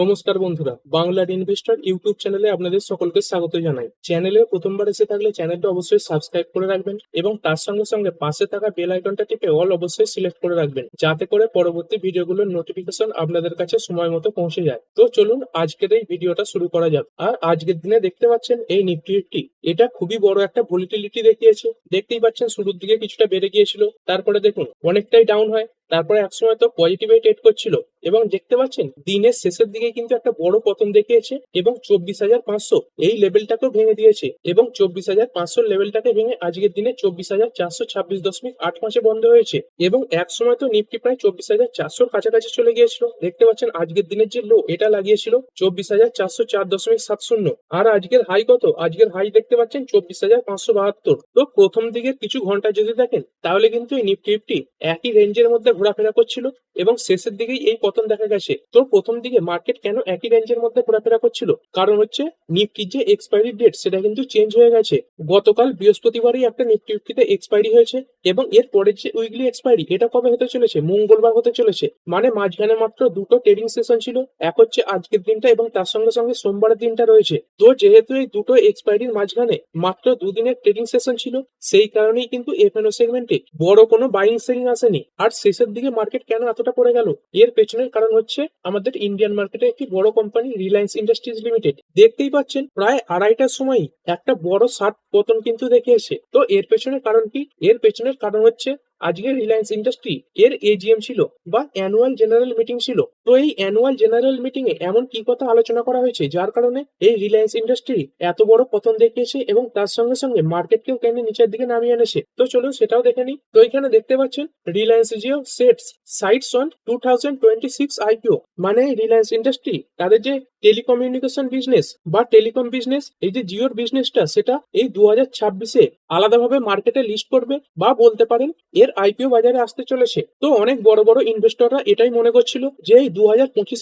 নমস্কার বন্ধুরা, বাংলার ইনভেস্টর ইউটিউব চ্যানেলে আপনাদের সকলকে স্বাগত জানাই। চ্যানেলে প্রথমবার এসে থাকলে চ্যানেলটা অবশ্যই সাবস্ক্রাইব করে রাখবেন এবং তার সঙ্গে সঙ্গে পাশে থাকা বেল আইকনটা টিপে অল অবশ্যই সিলেক্ট করে রাখবেন, যাতে করে পরবর্তী ভিডিওগুলোর নোটিফিকেশন আপনাদের কাছে সময় মতো পৌঁছে যায়। তো চলুন আজকের এই ভিডিওটা শুরু করা যাক। আর আজকের দিনে দেখতে পাচ্ছেন এই নিফটি ফিফটি এটা খুবই বড় একটা ভলিটিলিটি দেখিয়েছে। দেখতেই পাচ্ছেন শুরুর দিকে কিছুটা বেড়ে গিয়েছিল, তারপরে দেখুন অনেকটাই ডাউন হয়। তারপরে একসময় তো পজিটিভে ট্রেড করছিল এবং দেখতে পাচ্ছেন, দিনের শেষের দিকে কিন্তু একটা বড় পতন দেখিয়েছে এবং চব্বিশ হাজার পাঁচশো এই লেভেলটাকেও ভেঙে দিয়েছে এবং চব্বিশ হাজার পাঁচশোর লেভেলটাকে ভেঙে আজকের দিনে চব্বিশ হাজার চারশো ছাব্বিশ দশমিক আট পাঁচে বন্ধ হয়েছে এবং এক সময় তো নিফটি প্রায় চব্বিশ হাজার চারশোর কাছাকাছি চলে গিয়েছিল। দেখতে পাচ্ছেন, আজকের দিনের যে লো এটা লাগিয়েছিল চব্বিশ হাজার চারশো চার দশমিক সাত শূন্য। আর আজকের হাই কত? আজকের হাই দেখতে পাচ্ছেন, চব্বিশ হাজার পাঁচশো বাহাত্তর। তো প্রথম দিকের কিছু ঘণ্টা যদি দেখেন, তাহলে কিন্তু এই নিফটি ফিফটি একই রেঞ্জের মধ্যে ঘোরাফেরা করছিল এবং শেষের দিকেই এই পতন দেখা গেছে। তো প্রথম দিকে মার্কেট কেন একই রেঞ্জের মধ্যে ঘোরাফেরা করছিল? কারণ হচ্ছে নিফটির যে এক্সপায়ারি ডেট সেটা কিন্তু চেঞ্জ হয়ে গেছে। গতকাল বৃহস্পতিবারই একটা নিফটি ফিফটিতে এক্সপায়ারি হয়েছে এবং এর পরের যে উইকলি এক্সপায়ারি এটা কবে হতে চলেছে? মঙ্গলবার হতে চলেছে। মানে মাঝখানে মাত্র দুটো ট্রেডিং সেশন ছিল। এক হচ্ছে আজকের দিনটা এবং তার সঙ্গে সঙ্গে সোমবারের দিনটা রয়েছে। তো যেহেতু এই দুটো এক্সপায়ারির মাঝখানে মাত্র দুদিনের ট্রেডিং সেশন ছিল, সেই কারণেই কিন্তু এফএনও সেগমেন্টে বড় কোনো বাইং সেলিং আসেনি। আর শেষের দিকে মার্কেট কেন এতটা পড়ে গেল? এর পেছনের কারণ হচ্ছে আমাদের ইন্ডিয়ান মার্কেটে একটি বড় কোম্পানি রিলায়েন্স ইন্ডাস্ট্রিজ লিমিটেড দেখতেই পাচ্ছেন, প্রায় আড়াইটার সময় একটা বড় সাত পতন কিন্তু দেখিয়েছে তো এর পেছনের কারণ কি? এর পেছনের কারণ হচ্ছে, আজকে রিলায়েন্স ইন্ডাস্ট্রি এর এজিএম ছিল বা অ্যানুয়াল জেনারেল মিটিং ছিল। তো এই অ্যানুয়াল জেনারেল মিটিং এ এমন কি কথা আলোচনা করা হয়েছে? যার কারণে এই রিলায়েন্স ইন্ডাস্ট্রি এত বড় পতন দেখিয়েছে এবং তার সঙ্গে সঙ্গে মার্কেটকেও কেন নিচের দিকে নামিয়ে এনেছে? তো চলুন সেটাও দেখে নিই। তো এখানে দেখতে পাচ্ছেন Reliance Jio sets sites on two thousand twenty six IPO মানে রিলায়েন্স ইন্ডাস্ট্রি তাদের যে টেলিকমিউনিকেশন বিজনেস বা টেলিকম বিজনেস এই যে জিওর বিজনেসটা সেটা এই দু হাজার ছাব্বিশে আলাদাভাবে মার্কেটে লিস্ট করবে বা বলতে পারেন এর আইপিও বাজারে আসতে চলেছে। তো অনেক বড় বড় ইনভেস্টররা এটাই মনে করছিল যে এই দু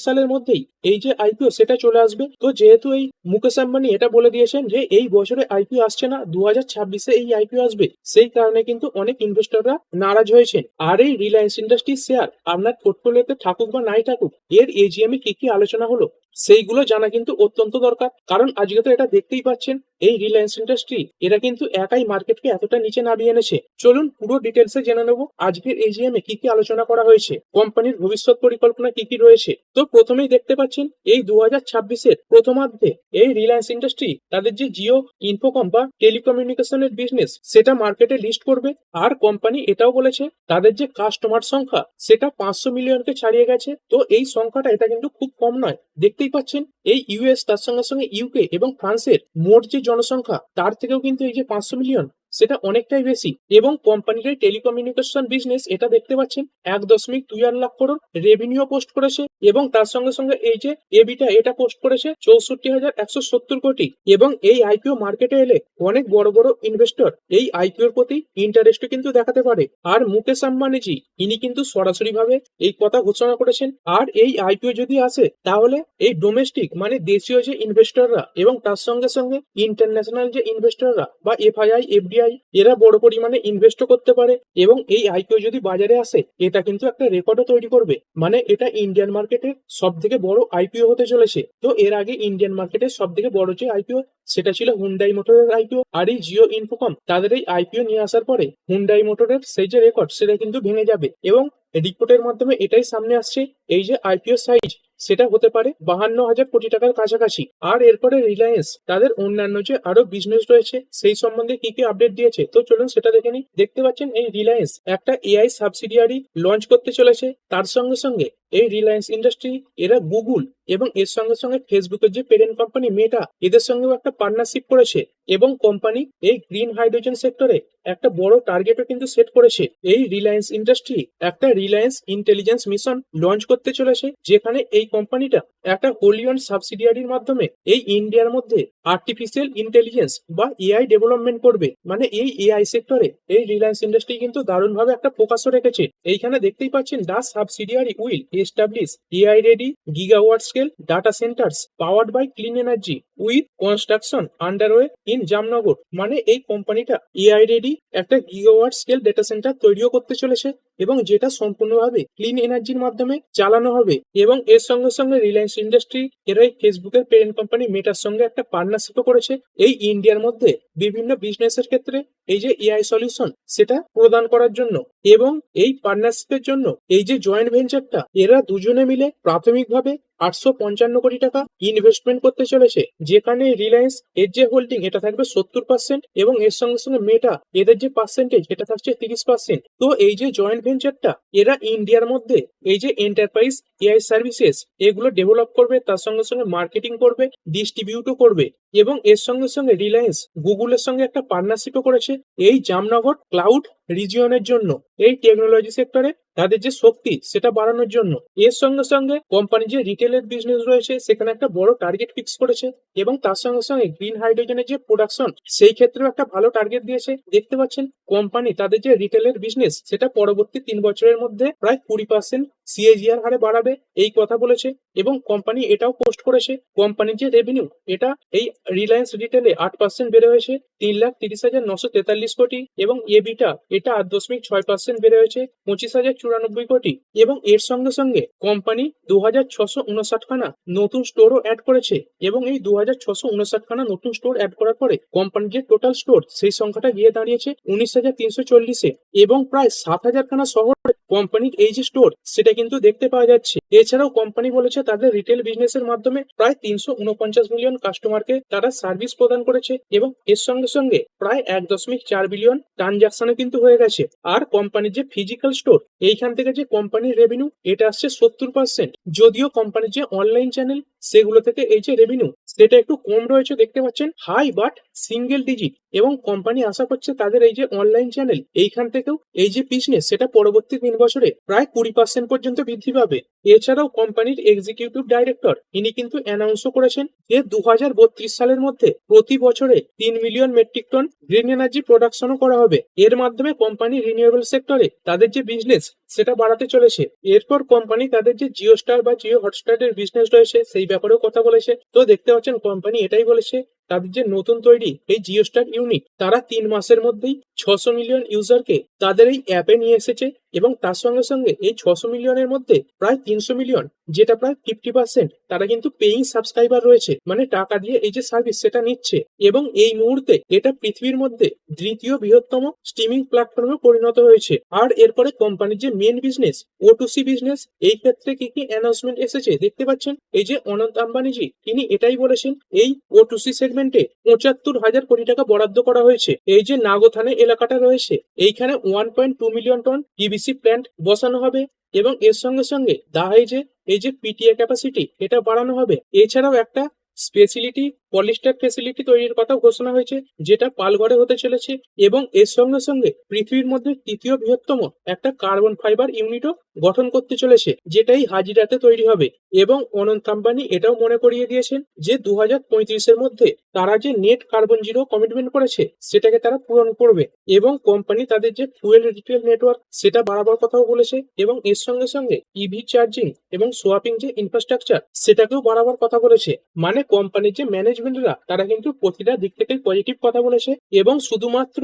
সালের মধ্যেই এই যে আইপিও সেটা চলে আসবে। তো যেহেতু এই মুকেশ আম্বানি এটা বলে দিয়েছেন যে এই বছরে আইপিও আসছে না দু ছাব্বিশে এই আইপিও আসবে। সেই কারণে কিন্তু অনেক ইনভেস্টররা নারাজ হয়েছেন। আর এই রিলায়েন্স ইন্ডাস্ট্রি শেয়ার আপনার পোর্টফোলিওতে থাকুক বা নাই থাকুক, এর এজিএম এ কি কি আলোচনা হলো? সেইগুলো জানা কিন্তু অত্যন্ত দরকার। কারণ আজকে তো এটা দেখতেই পাচ্ছেন, এই রিলায়েন্স ইন্ডাস্ট্রি এরা কিন্তু একাই মার্কেটকে এতটা নিচে নামিয়ে এনেছে। চলুন পুরো ডিটেলসে জেনে নেব, আজকের এজিএম এ কি কি আলোচনা করা হয়েছে, কোম্পানির ভবিষ্যৎ পরিকল্পনা কি কি রয়েছে। তো প্রথমেই দেখতে পাচ্ছেন, এই দু হাজার ছাব্বিশের প্রথমার্ধে এই রিলায়েন্স ইন্ডাস্ট্রি তাদের যে জিও ইনফোকম বা টেলিকমিউনিকেশনের বিজনেস সেটা মার্কেটে লিস্ট করবে। আর কোম্পানি এটাও বলেছে, তাদের যে কাস্টমার সংখ্যা, সেটা পাঁচশো মিলিয়নকে ছাড়িয়ে গেছে। তো এই সংখ্যাটা এটা কিন্তু খুব কম নয়। দেখতেই পাচ্ছেন, এই ইউএস তার সঙ্গে সঙ্গে ইউকে এবং ফ্রান্সের মোট যে জনসংখ্যা, তার থেকেও কিন্তু এই যে পাঁচশো মিলিয়ন সেটা অনেকটাই বেশি। এবং কোম্পানির এই টেলিকমিউনিকেশন বিজনেস এটা দেখতে পাচ্ছেন, এক দশমিক দুই আট লাখ করোড় রেভিনিউ পোস্ট করেছে এবং তার সঙ্গে সঙ্গে এই যে এবিটা এটা পোস্ট করেছে চৌষট্টি হাজার একশো সত্তর কোটি। এবং এই আইপিও মার্কেটে এলে অনেক বড় বড় ইনভেস্টর এই আইপিওর প্রতি ইন্টারেস্ট কিন্তু দেখাতে পারে। আর মুকেশ আম্বানিজি, ইনি কিন্তু সরাসরি ভাবে এই কথা ঘোষণা করেছেন। আর এই আইপিও যদি আসে, তাহলে এই ডোমেস্টিক মানে দেশীয় যে ইনভেস্টররা এবং তার সঙ্গে সঙ্গে ইন্টারন্যাশনাল যে ইনভেস্টররা বা এফআইআই এফডিআই এরা বড় পরিমাণে ইনভেস্ট করতে পারে এবং এই আইপিও যদি বাজারে আসে, এটা কিন্তু একটা রেকর্ডও তৈরি করবে। মানে এটা ইন্ডিয়ান মার্কেটে সব থেকে বড় আইপিও হতে চলেছে। তো এর আগে ইন্ডিয়ান মার্কেটে সব থেকে বড় যে আইপিও সেটা ছিল হুন্ডাই মোটরের আইপিও আর এই জিও ইনফোকম তাদের এই আইপিও নিয়ে আসার পরে হুন্ডাই মোটরের সেই যে রেকর্ড সেটা কিন্তু ভেঙে যাবে এবং রিপোর্টের মাধ্যমে এটাই সামনে আসছে, এই যে আইপিও সাইজ সেটা হতে পারে বাহান্ন হাজার কোটি টাকার কাছাকাছি। আর এরপরে রিলায়েন্স তাদের অন্যান্য যে আরও বিজনেস রয়েছে, সেই সম্বন্ধে কি কি আপডেট দিয়েছে? তো চলুন সেটা দেখে নিই। দেখতে পাচ্ছেন এই রিলায়েন্স একটা এআই সাবসিডিয়ারি লঞ্চ করতে চলেছে। তার সঙ্গে সঙ্গে এই রিলায়েন্স ইন্ডাস্ট্রি এরা গুগল এবং এর সঙ্গে সঙ্গে ফেসবুকের যে পেরেন্ট কোম্পানি মেটা এদের সঙ্গেও একটা পার্টনারশিপ করেছে এবং কোম্পানি এই গ্রিন হাইড্রোজেন সেক্টরে একটা বড় টার্গেটও কিন্তু সেট করেছে। এই রিলায়েন্স ইন্ডাস্ট্রি একটা রিলায়েন্স ইন্টেলিজেন্স মিশন লঞ্চ করতে চলেছে, যেখানে এই কোম্পানিটা একটা হোলিয়ন সাবসিডিয়ারির মাধ্যমে এই ইন্ডিয়ার মধ্যে আর্টিফিশিয়াল ইন্টেলিজেন্স বা এআই ডেভেলপমেন্ট করবে। মানে এই এআই সেক্টরে এই রিলায়েন্স ইন্ডাস্ট্রি কিন্তু দারুণভাবে একটা ফোকাসও রেখেছে। এইখানে দেখতেই পাচ্ছেন the subsidiary will establish AI ready gigawatt scale data centres powered by clean energy with construction underway in Jamnagar. মানে এই কোম্পানিটা এআই রেডি একটা গিগাওয়াট স্কেল ডেটা সেন্টার তৈরিও করতে চলেছে এবং যেটা সম্পূর্ণভাবে ক্লিন এনার্জির মাধ্যমে চালানো হবে এবং এর সঙ্গে সঙ্গে রিলায়েন্স ইন্ডাস্ট্রি এরা এই ফেসবুকের পেরেন্ট কোম্পানি মেটার সঙ্গে একটা পার্টনারশিপও করেছে। এই ইন্ডিয়ার মধ্যে বিভিন্ন বিজনেসের ক্ষেত্রে এই যে এআই সলিউশন সেটা প্রদান করার জন্য এবং এই পার্টনারশিপের জন্য এই যে জয়েন্ট ভেঞ্চারটা এরা দুজনে মিলে প্রাথমিকভাবে আটশো পঞ্চান্ন কোটি টাকা ইনভেস্টমেন্ট করতে চলেছে, যেখানে রিলায়েন্স এর যে হোল্ডিং এটা থাকবে সত্তর পার্সেন্ট এবং এর সঙ্গে সঙ্গে মেটা এদের যে পার্সেন্টেজ এটা থাকছে তিরিশ পার্সেন্ট তো এই যে জয়েন্ট ভেঞ্চারটা এরা ইন্ডিয়ার মধ্যে এই যে এন্টারপ্রাইজ এআই সার্ভিসেস এগুলো ডেভেলপ করবে, তার সঙ্গে সঙ্গে মার্কেটিং করবে ডিস্ট্রিবিউটও করবে। এবং এর সঙ্গে সঙ্গে রিলায়েন্স গুগলের সঙ্গে একটা পার্টনারশিপও করেছে এই জামনগর ক্লাউড রিজিয়নের জন্য। এই টেকনোলজি সেক্টরে তাদের যে শক্তি, সেটা বাড়ানোর জন্য। এর সঙ্গে সঙ্গে কোম্পানি যে রিটেলের বিজনেস রয়েছে, সেখানে একটা বড় টার্গেট ফিক্স করেছে এবং তার সঙ্গে সঙ্গে গ্রিন হাইড্রোজেনের যে প্রোডাকশন সেই ক্ষেত্রেও একটা ভালো টার্গেট দিয়েছে। দেখতে পাচ্ছেন কোম্পানি তাদের যে রিটেলের বিজনেস সেটা পরবর্তী তিন বছরের মধ্যে প্রায় কুড়ি পার্সেন্ট সিএজিআর হারে বাড়াবে, এই কথা বলেছে এবং কোম্পানি এটাও পোস্ট করেছে। কোম্পানির যে রেভিনিউ এটা এই রিলায়েন্স রিটেলে আট পার্সেন্ট বেড়ে হয়েছে তিন লাখ তিরিশ হাজার নশো তেতাল্লিশ কোটি এবং এবিটা এটা আট দশমিক ছয় পার্সেন্ট বেড়ে হয়েছে পঁচিশ হাজার চুরানব্বই কোটি এবং এর সঙ্গে সঙ্গে কোম্পানি দু হাজার ছশো উনষাট খানা নতুন স্টোরও অ্যাড করেছে এবং এই দু হাজার ছশো উনষাট খানা নতুন স্টোর অ্যাড করার পরে কোম্পানির যে টোটাল স্টোর সেই সংখ্যাটা গিয়ে দাঁড়িয়েছে উনিশ হাজার তিনশো চল্লিশে এবং প্রায় সাত হাজার খানা শহরে কোম্পানির এই যে স্টোর সেটা কিন্তু দেখতে পাওয়া যাচ্ছে। এছাড়াও কোম্পানি বলেছে তাদের রিটেল বিজনেসের মাধ্যমে প্রায় তিনশো উনপঞ্চাশ মিলিয়ন কাস্টমারকে তারা সার্ভিস প্রদান করেছে এবং এর সঙ্গে সঙ্গে প্রায় এক দশমিক চার বিলিয়ন ট্রানজাকশনও কিন্তু হয়ে গেছে। আর কোম্পানির যে ফিজিক্যাল স্টোর এইখান থেকে যে কোম্পানির রেভিনিউ এটা আসছে সত্তর পার্সেন্ট যদিও কোম্পানির যে অনলাইন চ্যানেল সেগুলো থেকে এই যে রেভিনিউ সেটা একটু কম রয়েছে, দেখতে পাচ্ছেন হাই বাট সিঙ্গেল ডিজিট এবং কোম্পানি আশা করছে তাদের এই যে অনলাইন চ্যানেল এইখান থেকেও এই যে বিজনেস সেটা পরবর্তী তিন বছরে প্রায় কুড়ি পার্সেন্ট পর্যন্ত বৃদ্ধি পাবে। এছাড়াও কোম্পানির এক্সিকিউটিভ ডাইরেক্টর ইনি কিন্তু অ্যানাউন্সও করেছেন যে দু হাজার বত্রিশ সালের মধ্যে প্রতি বছরে তিন million metric ton green energy প্রোডাকশনও করা হবে। এর মাধ্যমে কোম্পানি রিনিউয়েবল সেক্টরে তাদের যে বিজনেস সেটা বাড়াতে চলেছে। এরপর কোম্পানি তাদের যে জিও স্টার বা জিও হটস্টার এর বিজনেস রয়েছে, সেই ব্যাপারেও কথা বলেছে। তো দেখতে পাচ্ছেন কোম্পানি এটাই বলেছে, তাদের যে নতুন তৈরি এই জিও স্টার ইউনিট তারা তিন মাসের মধ্যেই ছশো মিলিয়ন ইউজারকে তাদের এই অ্যাপে নিয়ে এসেছে এবং তার সঙ্গে সঙ্গে এই ছশো মিলিয়নের মধ্যে প্রায় তিনশো মিলিয়ন যেটা প্রায় ফিফটি পার্সেন্ট তারা কিন্তু পেইং সাবস্ক্রাইবার রয়েছে। মানে টাকা দিয়ে এই যে সার্ভিস সেটা নিচ্ছে। এবং এই মুহূর্তে এটা পৃথিবীর মধ্যে দ্বিতীয় বৃহত্তম স্ট্রিমিং প্ল্যাটফর্মে পরিণত হয়েছে। আর এরপরে কোম্পানির যে main business O to C business এই ক্ষেত্রে কি কি অ্যানাউন্সমেন্ট এসেছে দেখতে পাচ্ছেন? এই যে অনন্ত আম্বানিজি, তিনি এটাই বলেছেন, এই ও টু সি সেগমেন্টে পঁচাত্তর হাজার কোটি টাকা বরাদ্দ করা হয়েছে। এই যে নাগোথানে এলাকাটা রয়েছে, এইখানে one point two million ton TBC plant বসানো হবে। এবং এর সঙ্গে সঙ্গে দাহাইজে এই যে পিটিএ ক্যাপাসিটি এটা বাড়ানো হবে। এছাড়াও একটা স্পেশালিটি পলিস্টার ফেসিলিটি তৈরির কথা ঘোষণা হয়েছে, যেটা পালঘরে হতে চলেছে এবং এর সঙ্গে সঙ্গে পৃথিবীর মধ্যে তৃতীয় বৃহত্তম একটা কার্বন ফাইবার ইউনিটও গঠন করতে চলেছে, যেটাই হাজিরাতে তৈরি হবে। এবং অনন্ত আম্বানি এটাও মনে করিয়ে দিয়েছেন যে দু হাজার পঁয়ত্রিশের মধ্যে তারা যে নেট কার্বন জিরো কমিটমেন্ট করেছে, সেটাকে তারা পূরণ করবে এবং কোম্পানি তাদের যে ফুয়েল রিটেল নেটওয়ার্ক সেটা বাড়াবার কথাও বলেছে এবং এর সঙ্গে সঙ্গে ইভি চার্জিং এবং সোয়াপিং যে ইনফ্রাস্ট্রাকচার সেটাকেও বাড়াবার কথা বলেছে। মানে কোম্পানির যে ম্যানেজমেন্টরা তারা কিন্তু প্রতিটা দিক থেকে পজিটিভ কথা বলেছে এবং শুধুমাত্র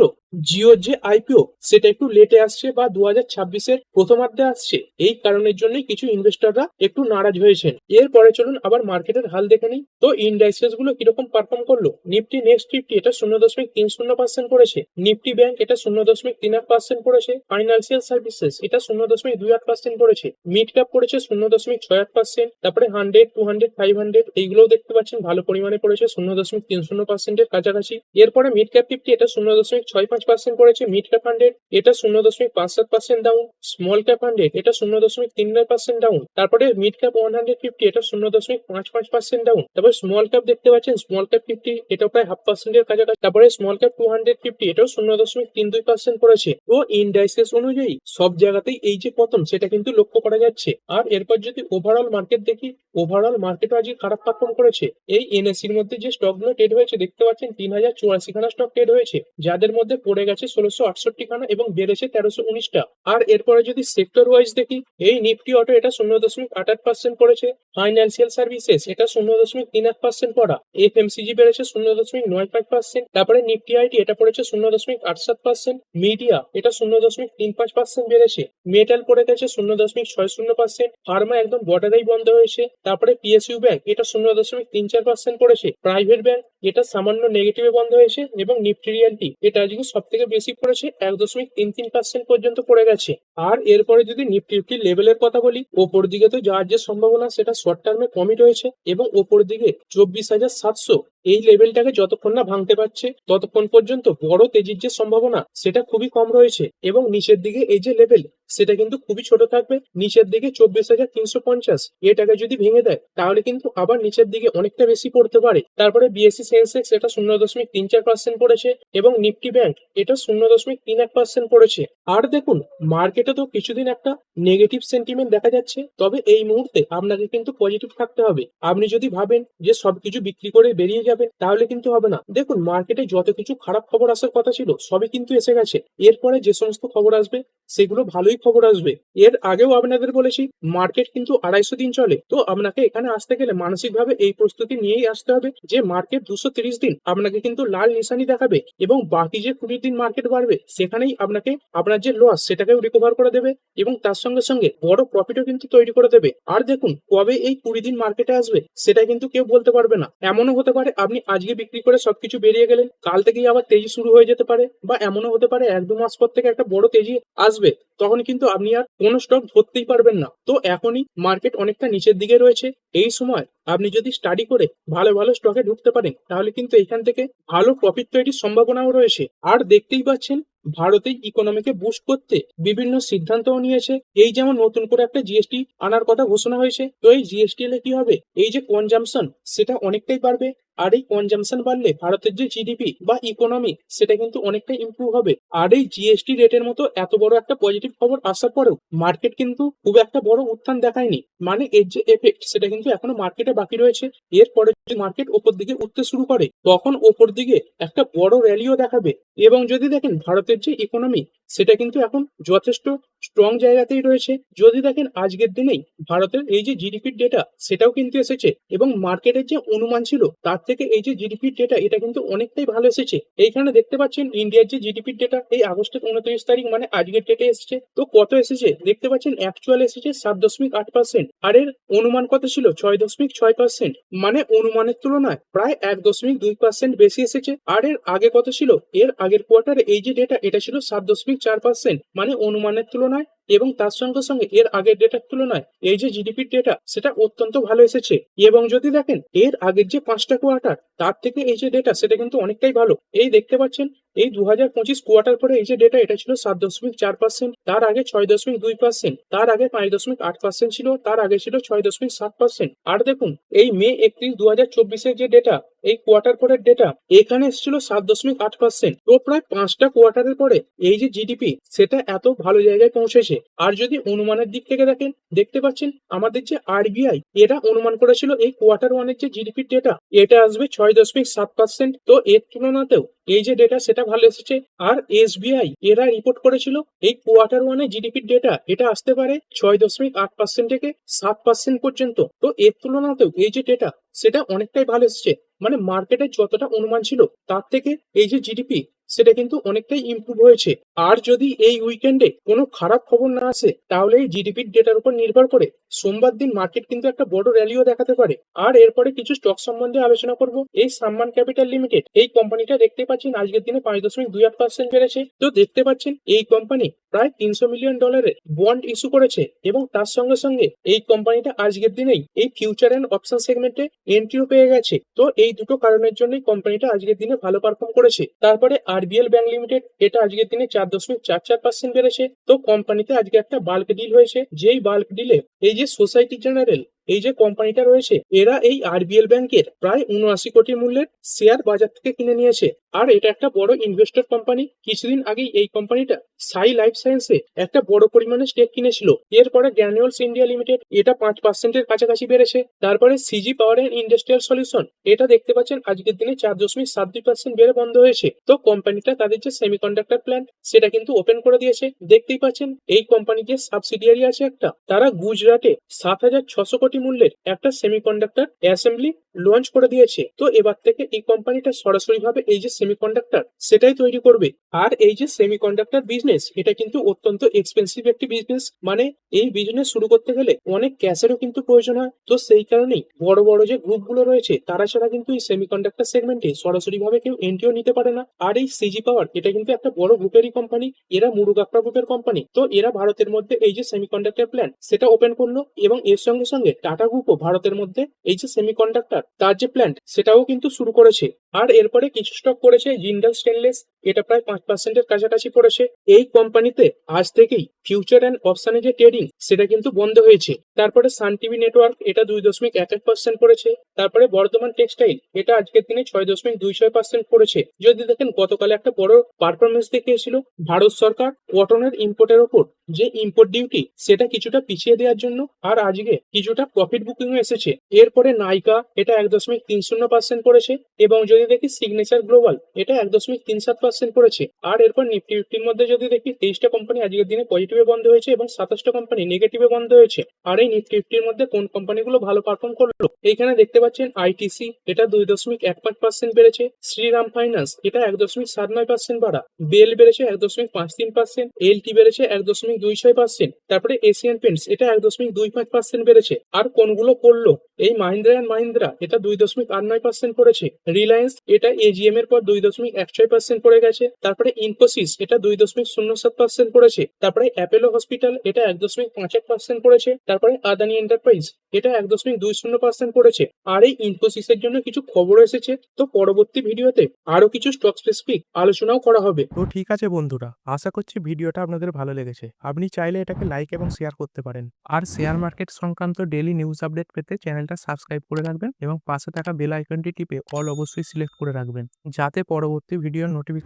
জিওর যে আইপিও সেটা একটু লেটে আসছে বা দু হাজার ছাব্বিশের প্রথমার্ধে আসছে। এই কারণের জন্যই কিছু ইনভেস্টররা একটু নারাজ হয়েছেন। এরপরে চলুন আবার মার্কেটের হাল দেখে নিই। তো ইন্ডাইসেসগুলো কীরকম পারফর্ম করল? নিফটি নেক্সট ফিফটি এটা শূন্য দশমিক তিন শূন্য পার্সেন্ট করেছে। নিফটি ব্যাংক এটা শূন্য দশমিক তিন আট পার্সেন্ট করেছে। ফাইন্যান্সিয়াল সার্ভিসেস এটা শূন্য দশমিক দুই আট পার্সেন্ট করেছে। মিড ক্যাপ করেছে শূন্য দশমিক ছয় আট পার্সেন্ট তারপরে hundred two hundred five hundred এইগুলোও দেখতে পাচ্ছেন। ভালো পরিমাণে পড়েছে শূন্য দশমিক তিন শূন্য পার্সেন্টের কাছাকাছি। এরপরে মিড ক্যাপ ফিফটি এটা শূন্য দশমিক ছয় পাঁচ পার্সেন্ট করেছে মিড ক্যাপ হান্ড্রেড এটা শূন্য দশমিক পাঁচ সাত percent down small cap hundred এটা শূন্য দশমিক তিন নয় পার্সেন্ট ডাউন তারপরে mid cap one hundred fifty এটা শূন্য দশমিক পাঁচ পাঁচ পার্সেন্ট ডাউন তারপরে স্মল ক্যাপ দেখতে পাচ্ছেন স্মল ক্যাপ ফিফটি এটা প্রায় হাফ পার্সেন্টের কাছাকাছি, তারপরে small cap two hundred fifty এটাও শূন্য দশমিক তিন দুই পার্সেন্ট করেছে তো ইন্ডাইসেস অনুযায়ী সব জায়গাতেই এই যে পতন সেটা কিন্তু লক্ষ্য করা যাচ্ছে। আর এরপর যদি ওভারঅল মার্কেট দেখি ওভারঅল মার্কেট আজকে খারাপ পারফর্ম করেছে। এই এনএসির মধ্যে যে স্টকগুলো ট্রেড হয়েছে, দেখতে পাচ্ছেন তিন হাজার চুরাশি খানা স্টক ট্রেড হয়েছে, যাদের মধ্যে পড়ে গেছে ষোলোশো আটষট্টি খানা এবং বেড়েছে তেরোশো উনিশটা আর এরপরে যদি সেক্টর ওয়াইজ দেখি, এই নিফটি অটো এটা শূন্য দশমিক আট পার্সেন্ট করেছে ফাইন্যান্সিয়াল সার্ভিসেস এটা শূন্য দশমিক তিন আট পার্সেন্ট পড়া এফএমসিজি বেড়েছে শূন্য দশমিক নয় পাঁচ পার্সেন্ট তারপরে নিফটি আইটি এটা পড়েছে শূন্য দশমিক আট সাত পার্সেন্ট মিডিয়া এটা শূন্য দশমিক তিন পাঁচ পার্সেন্ট বেড়েছে মেটাল পড়ে গেছে শূন্য দশমিক ছয় শূন্য পার্সেন্ট ফার্মা একদম বর্ডারেই বন্ধ হয়েছে তারপরে পিএসইউ ব্যাংক এটা শূন্য দশমিক তিন চার পার্সেন্ট করেছে। প্রাইভেট ব্যাংক এটা সামান্য নেগেটিভে বন্ধ হয়েছে এবং নিফটি রিয়ালটি এটা আজকে সব থেকে বেশি পড়েছে এক দশমিক তিন তিন পার্সেন্ট পর্যন্ত পড়ে গেছে। আর এরপরে যদি নিফটি ফিফটি লেভেলের কথা বলি, ওপর দিকে তো যাওয়ার যে সম্ভাবনা সেটা শর্ট টার্মে কমই রয়েছে এবং ওপর দিকে চব্বিশ হাজার সাতশো, এই লেভেলটাকে যতক্ষণ না ভাঙতে পারছে, ততক্ষণ পর্যন্ত বড় তেজির যে সম্ভাবনা সেটা খুবই কম রয়েছে এবং নিচের দিকে এই যে লেভেল সেটা কিন্তু খুবই ছোট থাকবে। নিচের দিকে চব্বিশ হাজার তিনশো পঞ্চাশ, এটাকে যদি ভেঙে দেয়, তাহলে কিন্তু আবার নিচের দিকে অনেকটা বেশি পড়তে পারে। তারপরে বিএসসি সেন্সেক্স এটা শূন্য দশমিক তিন চার পার্সেন্ট পড়েছে এবং নিফটি ব্যাংক এটা শূন্য দশমিক তিন এক পার্সেন্ট পড়েছে। আর দেখুন, মার্কেটে তো কিছুদিন একটা নেগেটিভ সেন্টিমেন্ট দেখা যাচ্ছে, তবে এই মুহূর্তে আপনাকে কিন্তু পজিটিভ থাকতে হবে। আপনি যদি ভাবেন যে সবকিছু বিক্রি করে বেরিয়ে যাবেন তাহলে কিন্তু হবে না। দেখুন, মার্কেটে যত কিছু খারাপ খবর আসার কথা ছিল, সবই কিন্তু এসে গেছে। এরপরে যে সমস্ত খবর আসবে, সেগুলো ভালোই খবর আসবে। এর আগেও আপনাদের বলেছি, মার্কেট কিন্তু আড়াইশো দিন চলে। তো আপনাকে এখানে আসতে গেলে মানসিকভাবে এই প্রস্তুতি নিয়েই আসতে হবে যে মার্কেট দুশো দিন আপনাকে কিন্তু লাল নিশানি দেখাবে এবং বাকি যে কুড়ি দিন মার্কেট বাড়বে, সেখানেই আপনাকে আপনার যে লস সেটাকেও রিকভার করে দেবে এবং তার সঙ্গে সঙ্গে বড় প্রফিটও কিন্তু তৈরি করে দেবে। আর দেখুন, কবে এই কুড়ি দিন মার্কেটে আসবে, সেটা কিন্তু কেউ বলতে পারবে না। এমনও হতে পারে আপনি আজকে বিক্রি করে সবকিছু বেরিয়ে গেলেন, কাল থেকেই আবার তেজি শুরু হয়ে যেতে পারে বা এমনও হতে পারে এক দু মাস পর থেকে একটা বড় তেজি আসবে, তখন কিন্তু আপনি আর কোনো স্টক ধরতেই পারবেন না। তো এখনই মার্কেট অনেকটা নিচের দিকে রয়েছে। এই সময় আপনি যদি স্টাডি করে ভালো ভালো স্টকে ঢুকতে পারেন, তাহলে কিন্তু এখান থেকে ভালো প্রফিট তৈরির সম্ভাবনাও রয়েছে। আর দেখতেই পাচ্ছেন, ভারতে ইকোনমিকে বুস্ট করতে বিভিন্ন সিদ্ধান্তও নিয়েছে। এই যেমন নতুন করে একটা জিএসটি আনার কথা ঘোষণা হয়েছে, তো এই জিএসটি এলে কি হবে? এই যে কনজামশন সেটা অনেকটাই বাড়বে। আর এই কনজামশন বাড়লে ভারতের যে জিডিপি বা ইকোনমি সেটা কিন্তু অনেকটাই ইম্প্রুভ হবে। আর এই জিএসটি রেটের মতো এত বড় একটা পজিটিভ খবর আসার পরেও মার্কেট কিন্তু খুব একটা বড় উত্থান দেখায়নি। মানে এর যে এফেক্ট সেটা কিন্তু এখনও মার্কেটে বাকি রয়েছে। এরপরে মার্কেট ওপর দিকে উঠতে শুরু করে, তখন ওপর দিকে একটা বড় র্যালিও দেখাবে। এবং যদি দেখেন ভারতের যে ইকোনমি সেটা কিন্তু এখন যথেষ্ট স্ট্রং জায়গাতেই রয়েছে। যদি দেখেন আজকের দিনেই ভারতের এই যে জিডিপির ডেটা সেটাও কিন্তু এসেছে। এবং মার্কেটের যে অনুমান ছিল, তার থেকে এই যে জিডিপির ডেটা এটা কিন্তু অনেকটাই ভালো এসেছে। এইখানে দেখতে পাচ্ছেন ইন্ডিয়ার যে জিডিপির ডেটা এই আগস্টের উনত্রিশ তারিখ মানে আজকের ডেটে এসেছে। তো কত এসেছে? দেখতে পাচ্ছেন অ্যাকচুয়াল এসেছে সাত দশমিক আট পার্সেন্ট আর এর অনুমান কত ছিল? ছয় দশমিক ছয় পার্সেন্ট মানে অনুমানের তুলনায় প্রায় এক দশমিক দুই পার্সেন্ট বেশি এসেছে। আর এর আগে কত ছিল? এর আগের কোয়ার্টারে এই যে ডেটা এটা ছিল সাত দশমিক চার পার্সেন্ট মানে অনুমানের তুলনায় এবং তার সঙ্গে সঙ্গে এর আগের ডেটার তুলনায় এই যে জিডিপির ডেটা সেটা অত্যন্ত ভালো এসেছে। এবং যদি দেখেন, এর আগের যে পাঁচটা কোয়ার্টার তার থেকে এই যে ডেটা সেটা কিন্তু অনেকটাই ভালো। এই দেখতে পাচ্ছেন, এই দু হাজার পঁচিশ কোয়ার্টার পরে এই যে ডেটা এটা ছিল সাত দশমিক চার পার্সেন্ট তার আগে ছয় দশমিক দুই পার্সেন্ট তার আগে পাঁচ দশমিক আট পার্সেন্ট ছিল, তার আগে ছিল ছয় দশমিক সাত পার্সেন্ট আর দেখুন, এই মে একত্রিশ দু হাজার চব্বিশের যে ডেটা এই কোয়ার্টার পরের ডেটা এখানে এসেছিল সাত দশমিক আট পার্সেন্ট তো প্রায় পাঁচটা কোয়ার্টারের পরে এই যে জিডিপি সেটা এত ভালো জায়গায় পৌঁছেছে। আর যদি অনুমানের দিক থেকে দেখেন, দেখতে পাচ্ছেন আমাদের যে আরবিআই এরা অনুমান করেছিল এই কোয়ার্টার ওয়ানের যে জিডিপি ডেটা এটা আসবে ছয় দশমিক সাত পার্সেন্ট তো এর তুলনাতেও এই যে ডেটা সেটা ভালো এসেছে। আর এসবিআই এরা রিপোর্ট করেছিল এই কোয়ার্টার ওয়ানে জিডিপির ডেটা এটা আসতে পারে ছয় দশমিক আট পার্সেন্ট থেকে সাত পার্সেন্ট পর্যন্ত। তো এর তুলনাতেও এই যে ডেটা সেটা অনেকটাই ভালো এসেছে। মানে মার্কেটের যতটা অনুমান ছিল তার থেকে এই যে জিডিপি সেটা কিন্তু অনেকটাই ইমপ্রুভ হয়েছে। আর যদি এই উইকেন্ডে কোনো খারাপ খবর না আসে, তাহলে এই জিডিপির ডেটার উপর নির্ভর করে সোমবার দিন মার্কেট কিন্তু একটা বড় র্যালিও দেখাতে পারে। আর এরপরে কিছু স্টক সম্বন্ধে আলোচনা করব। এই সাম্মান ক্যাপিটাল লিমিটেড এই কোম্পানিটা দেখতে পাচ্ছেন আজকের দিনে পাঁচ দশমিক দুই আট পার্সেন্ট বেড়েছে। তো দেখতে পাচ্ছেন, এই কোম্পানি প্রায় তিনশো মিলিয়ন ডলারের বন্ড ইস্যু করেছে এবং তার সঙ্গে সঙ্গে এই কোম্পানিটা আজকের দিনেই এই ফিউচার অ্যান্ড অপশন সেগমেন্টে এন্ট্রিও পেয়ে গেছে। তো এই দুটো কারণের জন্যই কোম্পানিটা আজকের দিনে ভালো পারফর্ম করেছে। তারপরে আরবিএল ব্যাংক লিমিটেড এটা আজকের দিনে চার দশমিক চার চার পার্সেন্ট বেড়েছে। তো কোম্পানিতে আজকে একটা বাল্ক ডিল হয়েছে। যেই বাল্ক ডিলে এই যে সোসাইটি জেনারেল এই যে কোম্পানিটা রয়েছে, এরা এই আরবিএল ব্যাংকের প্রায় উনআশি কোটি মূল্যের শেয়ার বাজার থেকে কিনে নিয়েছে। আর এটা একটা বড় ইনভেস্টর কোম্পানি কিছুদিন আগেই এই কোম্পানিটা সাই লাইফ সায়েন্সে একটা বড় পরিমাণে স্টেক কিনেছিল। এরপরে গ্র্যানুয়ালস ইন্ডিয়া লিমিটেড এটা পাঁচ পার্সেন্টের কাছাকাছি বেড়েছে। তারপরে CG power and industrial solution এটা দেখতে পাচ্ছেন আজকের দিনে চার দশমিক সাত দুই পার্সেন্ট বেড়ে বন্ধ হয়েছে। তো কোম্পানিটা তাদের যে সেমিকন্ডাক্টর প্ল্যান্ট সেটা কিন্তু ওপেন করে দিয়েছে। দেখতেই পাচ্ছেন, এই কোম্পানি যে সাবসিডিয়ারি আছে একটা, তারা গুজরাটে সাত হাজার ছশো কোটি মূল্যের একটা সেমিকন্ডাক্টর অ্যাসেম্বলি লঞ্চ করে দিয়েছে। তো এবার থেকে এই কোম্পানিটা সরাসরি ভাবে এই যে সেমিকন্ডাক্টর সেটাই তৈরি করবে। আর এই যে সেমিকন্ডাক্টর বিজনেস এটা কিন্তু অত্যন্ত এক্সপেন্সিভ একটি বিজনেস মানে এই বিজনেস শুরু করতে গেলে অনেক ক্যাশেরও কিন্তু প্রয়োজন হয়। তো সেই কারণেই বড় বড় যে গ্রুপগুলো রয়েছে, তারা ছাড়া কিন্তু এই সেমিকন্ডাক্টর সেগমেন্টে সরাসরি ভাবে কেউ এন্ট্রিও নিতে পারে না। আর এই সিজি পাওয়ার এটা কিন্তু একটা বড় গ্রুপেরই কোম্পানি এরা মুরুগাপ্পা গ্রুপের কোম্পানি তো এরা ভারতের মধ্যে এই যে সেমিকন্ডাক্টর প্ল্যান সেটা ওপেন করল এবং এর সঙ্গে সঙ্গে টাটা গ্রুপও ভারতের মধ্যে এই যে সেমিকন্ডাক্টর তার যে প্ল্যান্ট সেটাও কিন্তু শুরু করেছে। আর এরপরে কিছু স্টক করেছে জিন্দাল স্টেনলেস এটা প্রায় পাঁচ পার্সেন্টের কাছাকাছি পড়েছে। এই কোম্পানিতে আজ থেকেই ফিউচার অ্যান্ড অপশনে যে ট্রেডিং সেটা কিন্তু বন্ধ হয়েছে। তারপরে সান টিভি নেটওয়ার্ক এটা দুই দশমিক এক এক পার্সেন্ট পড়েছে। তারপরে বর্ধমান টেক্সটাইল এটা আজকের দিনে ছয় দশমিক দুই ছয় পার্সেন্ট পড়েছে। যদি দেখেন, গতকালে একটা বড় পারফরমেন্স দেখিয়েছিল ভারত সরকার কটনের ইম্পোর্টের ওপর, যে ইম্পোর্ট ডিউটি সেটা কিছুটা পিছিয়ে দেওয়ার জন্য, আর আজকে কিছুটা প্রফিট বুকিং এসেছে। এরপরে নাইকা এটা এক দশমিক তিন শূন্য পার্সেন্ট পড়েছে। এবং যদি দেখি সিগনেচার গ্লোবাল এটা এক দশমিক তিন সাত পার্সেন্ট পড়েছে আর এরপর নিফটি ফিফটির মধ্যে যদি দেখি, তেইশটা কোম্পানি আজকের দিনে পজিটিভে বন্ধ হয়েছে এবং সাতাশটা কোম্পানি নেগেটিভে বন্ধ হয়েছে। আর এই নিফটি ফিফটির মধ্যে কোন কোম্পানিগুলো ভালো পারফর্ম করল? এইখানে দেখতে পাচ্ছেন আইটিসি এটা দুই দশমিক এক পাঁচ পার্সেন্ট বেড়েছে। শ্রীরাম ফাইন্যান্স এটা এক দশমিক সাত নয় পার্সেন্ট বাড়া। বেল বেড়েছে এক দশমিক পাঁচ তিন পার্সেন্ট এলটি বেড়েছে এক দশমিক দুই ছয় পার্সেন্ট তারপরে এশিয়ান পেন্টস এটা এক দশমিক দুই পাঁচ পার্সেন্ট বেড়েছে। আর কোনগুলো পড়ল এই মাহিন্দ্রা অ্যান্ড মাহিন্দ্রা এটা দুই দশমিক আট নয় পার্সেন্ট পড়েছে রিলায়েন্স এটা এজিএম এর পর দুই দশমিক এক ছয় পার্সেন্ট পড়ে গেছে। তারপরে ইনফোসিস এটা দুই দশমিক শূন্য সাত পার্সেন্ট পড়েছে তারপরে অ্যাপেলো হসপিটাল এটা এক দশমিক পাঁচ এক পার্সেন্ট পড়েছে তারপরে আদানি এন্টারপ্রাইজ এটা এক দশমিক দুই শূন্য পার্সেন্ট পড়েছে আর এই ইনফোসিসের জন্য কিছু খবর এসেছে। তো পরবর্তী ভিডিওতে আরও কিছু স্টক স্পেসিফিক আলোচনাও করা হবে। তো ঠিক আছে বন্ধুরা, আশা করছি ভিডিওটা আপনাদের ভালো লেগেছে। আপনি চাইলে এটাকে লাইক এবং শেয়ার করতে পারেন। আর শেয়ার মার্কেট সংক্রান্ত ডেলি নিউজ আপডেট পেতে চ্যানেলটা সাবস্ক্রাইব করে রাখবেন এবং পাশে থাকা বেল আইকনটি টিপে অল অবশ্যই সিলেক্ট করে রাখবেন। যাতে পরবর্তী ভিডিওর নোটিফিকেশন